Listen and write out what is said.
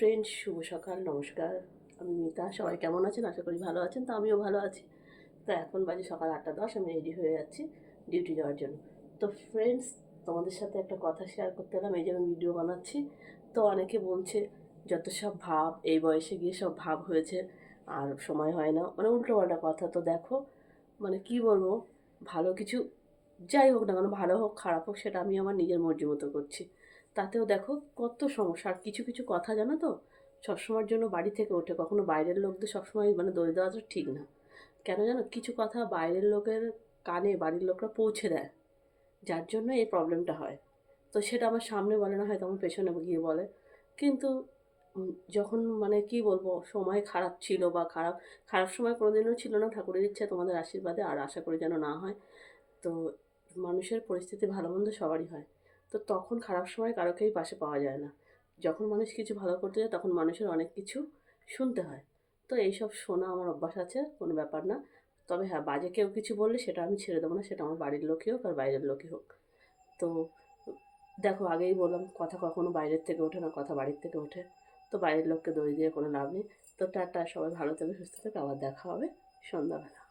Friends শুভ সকাল, নমস্কার। আমি মিতা, সবাই কেমন আছেন? আশা করি ভালো আছেন, তো আমিও ভালো আছি। তো এখন বাজে সকাল আটটা দশ, আমি রেডি হয়ে যাচ্ছি ডিউটি যাওয়ার জন্য। তো ফ্রেন্ডস তোমাদের সাথে একটা কথা শেয়ার করতে এলাম, এই যে আমি ভিডিও বানাচ্ছি। তো অনেকে বলছে, যত সব ভাব, এই বয়সে গিয়ে সব ভাব হয়েছে, আর সময় হয় না। মানে উল্টো পাল্টা কথা, তো দেখো মানে কি বলব, ভালো কিছু যাই হোক না কেন, ভালো হোক, খারাপ হোক, সেটা আমি আমার নিজের মর্জি মতো করছি। তাতেও দেখো কত সমস্যা। আর কিছু কিছু কথা জানো তো? সবসময়ের জন্য বাড়ি থেকে ওঠে। কখনো বাইরের লোকদের সবসময় মানে দই দেওয়া তো ঠিক না। কেন জানো? কিছু কথা বাইরের লোকের কানে বাড়ির লোকরা পৌঁছে দেয়। যার জন্য এই প্রবলেমটা হয়। তো সেটা আমার সামনে বলে না, হয়তো আমার পেছনে গিয়ে বলে। কিন্তু যখন মানে কি বলব? সময় খারাপ ছিল বা খারাপ খারাপ সময় কোনোদিনও ছিল না। ঠাকুরের ইচ্ছে তোমাদের আশীর্বাদে, আর আশা করি যেন না হয়। তো মানুষের পরিস্থিতি ভালো মন্দ সবারই হয়। তো তখন খারাপ সময় কারোকেই পাশে পাওয়া যায় না। যখন মানুষ কিছু ভালো করতে যায়, তখন মানুষের অনেক কিছু শুনতে হয়। তো এইসব শোনা আমার অভ্যাস আছে, কোনো ব্যাপার না। তবে হ্যাঁ বাজে কেউ কিছু বললে সেটা আমি ছেড়ে দেবো না, সেটা আমার বাড়ির লোকই হোক আর বাইরের লোকই হোক। তো দেখো, আগেই বললাম, কথা কখনো বাইরের থেকে ওঠে না, কথা বাড়ির থেকে ওঠে। তো বাইরের লোককে দই দিয়ে কোনো লাভ নেই। তো টাটা, সবাই ভালো থেকে, সুস্থ থেকে, আবার দেখা হবে সন্ধ্যাবেলা।